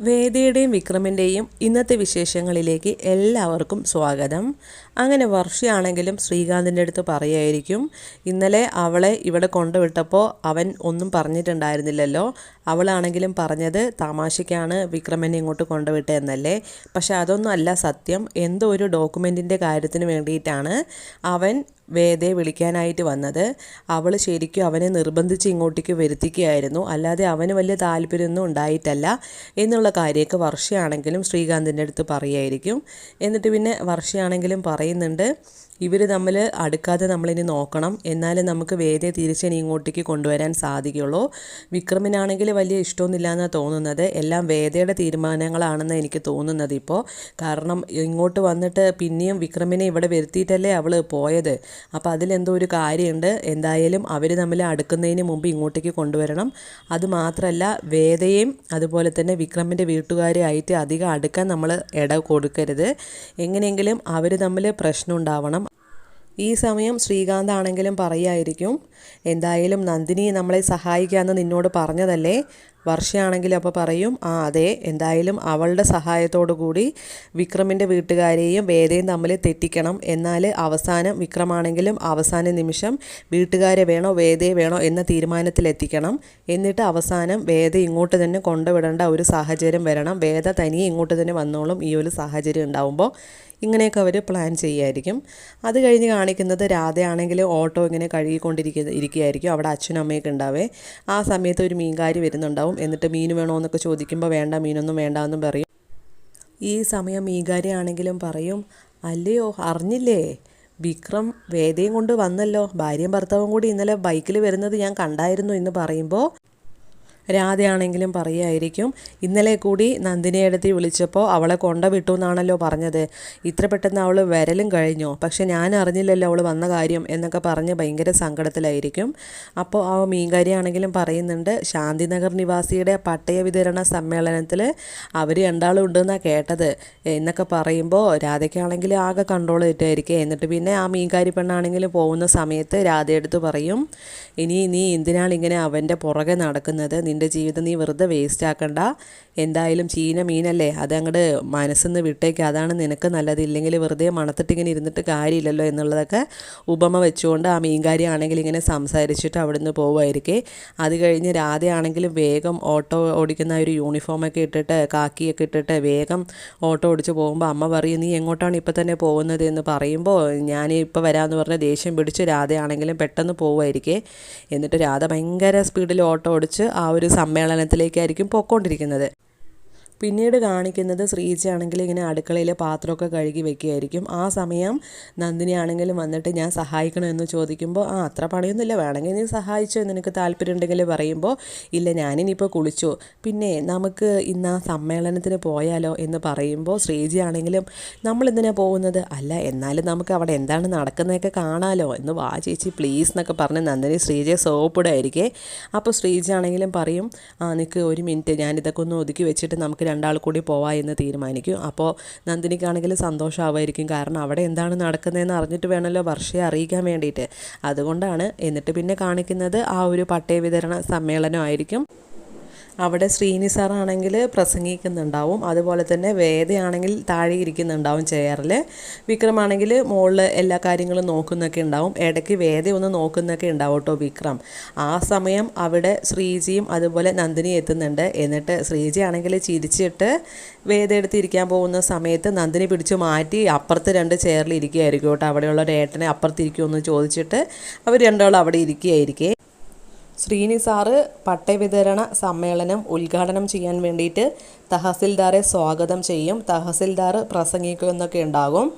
വേദയുടെയും വിക്രമിന്റെയും ഇന്നത്തെ വിശേഷങ്ങളിലേക്ക് എല്ലാവർക്കും സ്വാഗതം. അങ്ങനെ വർഷയാണെങ്കിലും ശ്രീകാന്തിന്റെ അടുത്ത് പറയായിരിക്കും ഇന്നലെ അവളെ ഇവിടെ കൊണ്ടുവിട്ടപ്പോൾ അവൻ ഒന്നും പറഞ്ഞിട്ടുണ്ടായിരുന്നില്ലല്ലോ. അവളാണെങ്കിലും പറഞ്ഞത് തമാശയ്ക്കാണ് വിക്രമനെ ഇങ്ങോട്ട് കൊണ്ടുവിട്ടതെന്നല്ലേ. പക്ഷേ അതൊന്നും അല്ല സത്യം. എന്തോ ഒരു ഡോക്യുമെന്റിന്റെ കാര്യത്തിന് വേണ്ടിയിട്ടാണ് അവൻ വേദയെ വിളിക്കാനായിട്ട് വന്നത്. അവൾ ശരിക്കും അവനെ നിർബന്ധിച്ച് ഇങ്ങോട്ടേക്ക് വരുത്തിക്കുകയായിരുന്നു. അല്ലാതെ അവന് വലിയ താല്പര്യമൊന്നും ഉണ്ടായിട്ടല്ല എന്നുള്ള കാര്യമൊക്കെ വർഷയാണെങ്കിലും ശ്രീകാന്തിന്റെ അടുത്ത് പറയുമായിരിക്കും എന്നിട്ട് പിന്നെ വർഷയാണെങ്കിലും പറയുന്നുണ്ട് ഇവർ തമ്മിൽ അടുക്കാതെ നമ്മളിനി നോക്കണം. എന്നാലേ നമുക്ക് വേദയെ തിരിച്ചിനി ഇങ്ങോട്ടേക്ക് കൊണ്ടുവരാൻ സാധിക്കുള്ളൂ. വിക്രമിനാണെങ്കിൽ വലിയ ഇഷ്ടമൊന്നുമില്ല എന്നാണ് തോന്നുന്നത്. എല്ലാം വേദയുടെ തീരുമാനങ്ങളാണെന്ന് എനിക്ക് തോന്നുന്നത് ഇപ്പോൾ കാരണം ഇങ്ങോട്ട് വന്നിട്ട് പിന്നെയും വിക്രമിനെ ഇവിടെ വരുത്തിയിട്ടല്ലേ അവൾ പോയത്. അപ്പോൾ അതിലെന്തോ ഒരു കാര്യമുണ്ട്. എന്തായാലും അവർ തമ്മിൽ അടുക്കുന്നതിന് മുമ്പ് ഇങ്ങോട്ടേക്ക് കൊണ്ടുവരണം. അതുമാത്രമല്ല വേദയും അതുപോലെ തന്നെ വിക്രമിന്റെ വീട്ടുകാരുമായിട്ട് അധികം അടുക്കാൻ നമ്മൾ ഇട കൊടുക്കരുത്. എങ്ങനെയെങ്കിലും അവർ തമ്മിൽ പ്രശ്നം ഉണ്ടാവണം. ഈ സമയം ശ്രീകാന്ത് ആണെങ്കിലും പറയായിരിക്കും. എന്തായാലും നന്ദിനി നമ്മളെ സഹായിക്കാമെന്ന് നിന്നോട് പറഞ്ഞതല്ലേ? വർഷയാണെങ്കിലും അപ്പോൾ പറയും ആ അതെ എന്തായാലും അവളുടെ സഹായത്തോടു കൂടി വിക്രമിന്റെ വീട്ടുകാരെയും വേദയും തമ്മിൽ തെറ്റിക്കണം. എന്നാൽ അവസാനം വിക്രമാണെങ്കിലും അവസാന നിമിഷം വീട്ടുകാരെ വേണോ വേദയെ വേണോ എന്ന തീരുമാനത്തിലെത്തിക്കണം എന്നിട്ട് അവസാനം വേദ ഇങ്ങോട്ട് തന്നെ കൊണ്ടുവിടേണ്ട ഒരു സാഹചര്യം വരണം. വേദ തനിയെ ഇങ്ങോട്ട് തന്നെ വന്നോളും. ഈ ഒരു സാഹചര്യം ഉണ്ടാവുമ്പോൾ ഇങ്ങനെയൊക്കെ അവർ പ്ലാൻ ചെയ്യുമായിരിക്കും. അത് കഴിഞ്ഞ് കാണിക്കുന്നത് രാധയാണെങ്കിൽ ഓട്ടോ ഇങ്ങനെ കഴുകിക്കൊണ്ടിരിക്കുന്ന ഇരിക്കുകയായിരിക്കും. അവിടെ അച്ഛനും അമ്മയൊക്കെ ഉണ്ടാവേ. ആ സമയത്ത് ഒരു മീൻകാരി വരുന്നുണ്ടാവും. എന്നിട്ട് മീൻ വേണോ എന്നൊക്കെ ചോദിക്കുമ്പോൾ വേണ്ട മീനൊന്നും വേണ്ട എന്നും പറയും. ഈ സമയം മീകാരിയാണെങ്കിലും പറയും അല്ലയോ അറിഞ്ഞില്ലേ? വിക്രം വേദയും കൊണ്ട് വന്നല്ലോ. ഭാര്യയും ഭർത്താവും കൂടി ഇന്നലെ ബൈക്കിൽ വരുന്നത് ഞാൻ കണ്ടായിരുന്നു എന്ന് പറയുമ്പോൾ രാധയാണെങ്കിലും പറയുമായിരിക്കും ഇന്നലെ കൂടി നന്ദിനിയെടുത്തി വിളിച്ചപ്പോൾ അവളെ കൊണ്ട വിട്ടു എന്നാണല്ലോ പറഞ്ഞത്. ഇത്ര പെട്ടെന്ന് അവൾ വരലും കഴിഞ്ഞോ? പക്ഷെ ഞാൻ അറിഞ്ഞില്ലല്ലോ അവൾ വന്ന കാര്യം എന്നൊക്കെ പറഞ്ഞ് ഭയങ്കര സങ്കടത്തിലായിരിക്കും. അപ്പോൾ ആ മീൻകാരിയാണെങ്കിലും പറയുന്നുണ്ട് ശാന്തിനഗർ നിവാസിയുടെ പട്ടയ വിതരണ സമ്മേളനത്തിൽ അവർ രണ്ടാളും ഉണ്ടെന്നാണ് കേട്ടത്. എന്നൊക്കെ പറയുമ്പോൾ രാധയ്ക്കാണെങ്കിൽ ആകെ കൺട്രോൾ കിട്ടുമായിരിക്കും എന്നിട്ട് പിന്നെ ആ മീൻകാരി പെണ്ണാണെങ്കിലും പോകുന്ന സമയത്ത് രാധയെടുത്ത് പറയും ഇനി നീ എന്തിനാണ് ഇങ്ങനെ അവന്റെ പുറകെ നടക്കുന്നത്? നിന്റെ ജീവിതം നീ വെറുതെ വേസ്റ്റ് ആക്കണ്ട. എന്തായാലും ചീന മീനല്ലേ അത് അങ്ങോട്ട് മനസ്സിന്ന് വിട്ടേക്ക്. അതാണ് നിനക്ക് നല്ലത്. ഇല്ലെങ്കിൽ വെറുതെ മണത്തിട്ടിങ്ങനെ ഇരുന്നിട്ട് കാര്യമില്ലല്ലോ എന്നുള്ളതൊക്കെ ഉപമ വെച്ചുകൊണ്ട് ആ മീൻകാരി ആണെങ്കിൽ ഇങ്ങനെ സംസാരിച്ചിട്ട് അവിടുന്ന് പോവുമായിരിക്കേ. അത് കഴിഞ്ഞ് രാധയാണെങ്കിലും വേഗം ഓട്ടോ ഓടിക്കുന്ന ഒരു യൂണിഫോമൊക്കെ ഇട്ടിട്ട് കാക്കിയൊക്കെ ഇട്ടിട്ട് വേഗം ഓട്ടോ ഓടിച്ച് പോകുമ്പോൾ അമ്മ പറയും നീ എങ്ങോട്ടാണ് ഇപ്പം തന്നെ പോകുന്നത്? എന്ന് പറയുമ്പോൾ ഞാൻ ഇപ്പോൾ വരാമെന്ന് പറഞ്ഞ ദേഷ്യം പിടിച്ച് രാധയാണെങ്കിലും പെട്ടെന്ന് പോവുമായിരിക്കേ. എന്നിട്ട് രാധ ഭയങ്കര സ്പീഡിൽ ഓട്ടോ ഓടിച്ച് ആ സമ്മേളനത്തിലേക്കായിരിക്കും പൊയ്ക്കൊണ്ടിരിക്കുന്നത്. പിന്നീട് കാണിക്കുന്നത് ശ്രീജ ആണെങ്കിൽ ഇങ്ങനെ അടുക്കളയിൽ പാത്രമൊക്കെ കഴുകി വെക്കുകയായിരിക്കും. ആ സമയം നന്ദിനി ആണെങ്കിലും വന്നിട്ട് ഞാൻ സഹായിക്കണമെന്ന് ചോദിക്കുമ്പോൾ ആ അത്ര പണിയൊന്നുമില്ല. വേണമെങ്കിൽ നീ സഹായിച്ചോ നിനക്ക് താല്പര്യമുണ്ടെങ്കിൽ പറയുമ്പോൾ ഇല്ല ഞാനിനിപ്പോൾ കുളിച്ചു. പിന്നെ നമുക്ക് ഇന്ന് ആ സമ്മേളനത്തിന് പോയാലോ എന്ന് പറയുമ്പോൾ ശ്രീജ ആണെങ്കിലും നമ്മൾ എന്തിനാണ് പോകുന്നത്? അല്ല എന്നാലും നമുക്ക് അവിടെ എന്താണ് നടക്കുന്നതൊക്കെ കാണാലോ എന്ന് വാ ചേച്ചി പ്ലീസ് എന്നൊക്കെ പറഞ്ഞ് നന്ദിനി ശ്രീജയെ സോപ്പിടായിരിക്കേ അപ്പോൾ ശ്രീജ ആണെങ്കിലും പറയും ആ നിനക്ക് ഒരു മിനിറ്റ്. ഞാനിതൊക്കെ ഒന്ന് ഒതുക്കി വെച്ചിട്ട് നമുക്ക് രണ്ടാൾ കൂടി പോവാ എന്ന് തീരുമാനിക്കും. അപ്പോൾ നന്ദിനിക്കാണെങ്കിൽ സന്തോഷമാവായിരിക്കും കാരണം അവിടെ എന്താണ് നടക്കുന്നതെന്ന് അറിഞ്ഞിട്ട് വേണമല്ലോ വർഷയെ അറിയിക്കാൻ വേണ്ടിയിട്ട്. അതുകൊണ്ടാണ് എന്നിട്ട് പിന്നെ കാണിക്കുന്നത് ആ ഒരു പട്ടയ വിതരണ സമ്മേളനമായിരിക്കും അവിടെ ശ്രീനി സാറാണെങ്കിൽ പ്രസംഗിക്കുന്നുണ്ടാവും. അതുപോലെ തന്നെ വേദയാണെങ്കിൽ താഴെ ഇരിക്കുന്നുണ്ടാവും ചെയറിൽ വിക്രമാണെങ്കിൽ മുകളിൽ എല്ലാ കാര്യങ്ങളും നോക്കുന്നൊക്കെ ഉണ്ടാവും. ഇടയ്ക്ക് വേദ ഒന്ന് നോക്കുന്നൊക്കെ ഉണ്ടാവും കേട്ടോ വിക്രം. ആ സമയം അവിടെ ശ്രീജിയും അതുപോലെ നന്ദിനി എത്തുന്നുണ്ട്. എന്നിട്ട് ശ്രീജി ആണെങ്കിൽ ചിരിച്ചിട്ട് വേദ എടുത്തിരിക്കാൻ പോകുന്ന സമയത്ത് നന്ദിനി പിടിച്ചു മാറ്റി അപ്പുറത്ത് രണ്ട് ചെയറിൽ ഇരിക്കുകയായിരിക്കും കേട്ടോ. അവിടെയുള്ള ഒരു ഏട്ടനെ അപ്പുറത്തിരിക്കുമെന്ന് ചോദിച്ചിട്ട് അവർ രണ്ടാളും അവിടെ ഇരിക്കുകയായിരിക്കും. ശ്രീനി സാറ് പട്ടയവിതരണ സമ്മേളനം ഉദ്ഘാടനം ചെയ്യാൻ വേണ്ടിയിട്ട് തഹസിൽദാറെ സ്വാഗതം ചെയ്യും. തഹസിൽദാർ പ്രസംഗിക്കുന്നൊക്കെ ഉണ്ടാകും.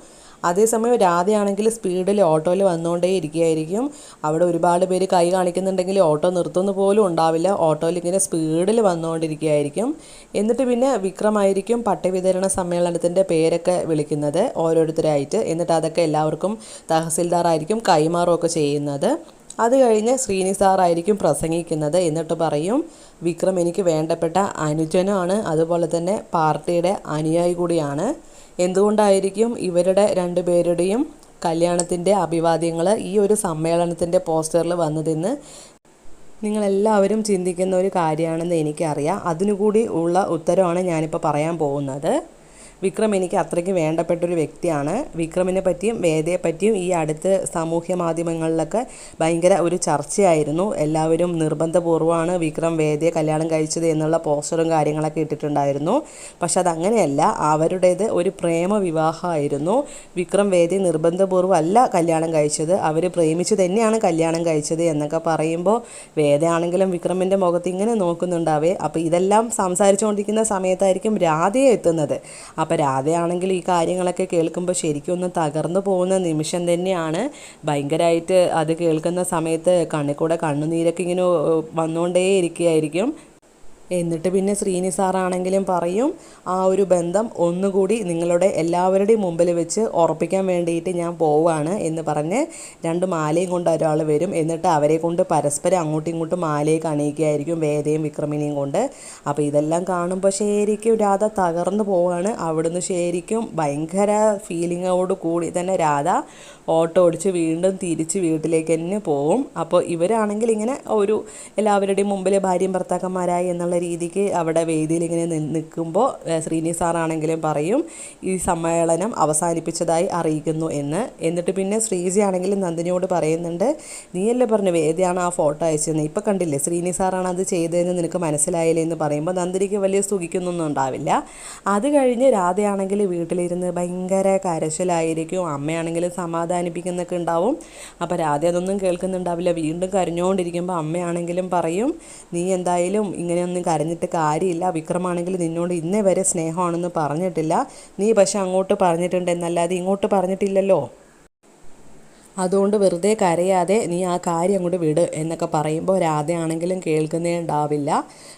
അതേസമയം രാധയാണെങ്കിൽ സ്പീഡിൽ ഓട്ടോയിൽ വന്നുകൊണ്ടേ ഇരിക്കുകയായിരിക്കും. അവിടെ ഒരുപാട് പേര് കൈ കാണിക്കുന്നുണ്ടെങ്കിൽ ഓട്ടോ നിർത്തുന്ന പോലും ഉണ്ടാവില്ല. ഓട്ടോയിൽ ഇങ്ങനെ സ്പീഡിൽ വന്നുകൊണ്ടിരിക്കുകയായിരിക്കും. എന്നിട്ട് പിന്നെ വിക്രമായിരിക്കും പട്ടവിതരണ സമ്മേളനത്തിന്റെ പേരൊക്കെ വിളിക്കുന്നത് ഓരോരുത്തരായിട്ട്. എന്നിട്ട് അതൊക്കെ എല്ലാവർക്കും തഹസിൽദാറായിരിക്കും കൈമാറുകയൊക്കെ ചെയ്യുന്നത്. അത് കഴിഞ്ഞ് ശ്രീനി സാറായിരിക്കും പ്രസംഗിക്കുന്നത്. എന്നിട്ട് പറയും വിക്രം എനിക്ക് വേണ്ടപ്പെട്ട അനുജനാണ്. അതുപോലെ തന്നെ പാർട്ടിയുടെ അനുയായി കൂടിയാണ്. എന്തുകൊണ്ടായിരിക്കും ഇവരുടെ രണ്ടുപേരുടെയും കല്യാണത്തിന്റെ അഭിവാദ്യങ്ങൾ ഈ ഒരു സമ്മേളനത്തിന്റെ പോസ്റ്ററിൽ വന്നതെന്ന് നിങ്ങളെല്ലാവരും ചിന്തിക്കുന്ന ഒരു കാര്യമാണെന്ന് എനിക്കറിയാം. അതിനുകൂടി ഉള്ള ഉത്തരമാണ് ഞാനിപ്പോൾ പറയാൻ പോകുന്നത്. വിക്രം എനിക്ക് അത്രയ്ക്ക് വേണ്ടപ്പെട്ട ഒരു വ്യക്തിയാണ്. വിക്രമിനെ പറ്റിയും വേദയെ പറ്റിയും ഈ അടുത്ത് സാമൂഹ്യ മാധ്യമങ്ങളിലൊക്കെ ഭയങ്കര ഒരു ചർച്ചയായിരുന്നു. എല്ലാവരും നിർബന്ധപൂർവമാണ് വിക്രം വേദയെ കല്യാണം കഴിച്ചത് എന്നുള്ള പോസ്റ്ററും കാര്യങ്ങളൊക്കെ ഇട്ടിട്ടുണ്ടായിരുന്നു. പക്ഷെ അതങ്ങനെയല്ല അവരുടേത് ഒരു പ്രേമ വിവാഹമായിരുന്നു വിക്രം വേദയെ നിർബന്ധപൂർവം അല്ല കല്യാണം കഴിച്ചത്. അവർ പ്രേമിച്ച് തന്നെയാണ് കല്യാണം കഴിച്ചത് എന്നൊക്കെ പറയുമ്പോൾ വേദയാണെങ്കിലും വിക്രമിന്റെ മുഖത്ത് ഇങ്ങനെ നോക്കുന്നുണ്ടാവേ. അപ്പോൾ ഇതെല്ലാം സംസാരിച്ചുകൊണ്ടിരിക്കുന്ന സമയത്തായിരിക്കും രാധയെ എത്തുന്നത്. അപ്പോൾ രാധയാണെങ്കിൽ ഈ കാര്യങ്ങളൊക്കെ കേൾക്കുമ്പോൾ ശരിക്കും ഒന്ന് തകർന്നു പോകുന്ന നിമിഷം തന്നെയാണ് ഭയങ്കരമായിട്ട് അത് കേൾക്കുന്ന സമയത്ത് കണ്ണിൽ കൂടെ കണ്ണുനീരൊക്കെ ഇങ്ങനെ വന്നുകൊണ്ടേ ഇരിക്കുകയായിരിക്കും എന്നിട്ട് പിന്നെ ശ്രീനി സാറാണെങ്കിലും പറയും ആ ഒരു ബന്ധം ഒന്നുകൂടി നിങ്ങളുടെ എല്ലാവരുടെയും മുമ്പിൽ വെച്ച് ഉറപ്പിക്കാൻ വേണ്ടിയിട്ട് ഞാൻ പോവുകയാണ് എന്ന് പറഞ്ഞ് രണ്ട് മാലയും കൊണ്ട് ഒരാൾ വരും. എന്നിട്ട് അവരെ കൊണ്ട് പരസ്പരം അങ്ങോട്ടും ഇങ്ങോട്ടും മാലയൊക്കെ അണിയിക്കുകയായിരിക്കും വേദയും വിക്രമിനെയും കൊണ്ട്. അപ്പോൾ ഇതെല്ലാം കാണുമ്പോൾ ശരിക്കും രാധ തകർന്നു പോവുകയാണ് അവിടുന്ന് ശരിക്കും ഭയങ്കര ഫീലിങ്ങോട് കൂടി തന്നെ രാധ ഓട്ടോ ഓടിച്ച് വീണ്ടും തിരിച്ച് വീട്ടിലേക്ക് തന്നെ പോവും. അപ്പോൾ ഇവരാണെങ്കിൽ ഇങ്ങനെ ഒരു എല്ലാവരുടെയും മുമ്പിൽ ഭാര്യയും ഭർത്താക്കന്മാരായി എന്നുള്ള രീതിക്ക് അവിടെ വേദിയിൽ ഇങ്ങനെ നിൽക്കുമ്പോൾ ശ്രീനി സാറാണെങ്കിലും പറയും ഈ സമ്മേളനം അവസാനിപ്പിച്ചതായി അറിയിക്കുന്നു എന്ന്. എന്നിട്ട് പിന്നെ ശ്രീജി ആണെങ്കിലും നന്ദിനിയോട് പറയുന്നുണ്ട് നീയല്ലേ പറഞ്ഞു വേദിയാണ് ആ ഫോട്ടോ അയച്ചതെന്ന്? ഇപ്പോൾ കണ്ടില്ലേ ശ്രീനി സാറാണ് അത് ചെയ്തതെന്ന് നിനക്ക് മനസ്സിലായില്ലേ എന്ന് പറയുമ്പോൾ നന്ദിനിക്ക് വലിയ സുഖിക്കുന്നൊന്നും ഉണ്ടാവില്ല. അത് കഴിഞ്ഞ് രാധയാണെങ്കിൽ വീട്ടിലിരുന്ന് ഭയങ്കര കരച്ചിലായിരിക്കും. അമ്മയാണെങ്കിലും സമാധാനിപ്പിക്കുന്നൊക്കെ ഉണ്ടാവും. അപ്പോൾ രാധ അതൊന്നും കേൾക്കുന്നുണ്ടാവില്ല. വീണ്ടും കരഞ്ഞുകൊണ്ടിരിക്കുമ്പോൾ അമ്മയാണെങ്കിലും പറയും നീ എന്തായാലും ഇങ്ങനെയൊന്നും കരഞ്ഞിട്ട് കാര്യമില്ല. വിക്രമാണെങ്കിൽ നിന്നോട് ഇന്നേ വരെ സ്നേഹമാണെന്ന് പറഞ്ഞിട്ടില്ല. നീ പക്ഷെ അങ്ങോട്ട് പറഞ്ഞിട്ടുണ്ട് എന്നല്ലാതെ ഇങ്ങോട്ട് പറഞ്ഞിട്ടില്ലല്ലോ. അതുകൊണ്ട് വെറുതെ കരയാതെ നീ ആ കാര്യം അങ്ങോട്ട് വിട് എന്നൊക്കെ പറയുമ്പോൾ രാധയാണെങ്കിലും കേൾക്കുന്നേ ഉണ്ടാവില്ല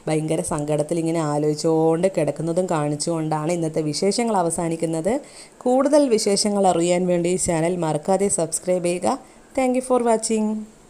ഭയങ്കര സങ്കടത്തിൽ ഇങ്ങനെ ആലോചിച്ചുകൊണ്ട് കിടക്കുന്നതും കാണിച്ചുകൊണ്ടാണ് ഇന്നത്തെ വിശേഷങ്ങൾ അവസാനിക്കുന്നത്. കൂടുതൽ വിശേഷങ്ങൾ അറിയാൻ വേണ്ടി ഈ ചാനൽ മറക്കാതെ സബ്സ്ക്രൈബ് ചെയ്യുക. Thank for watching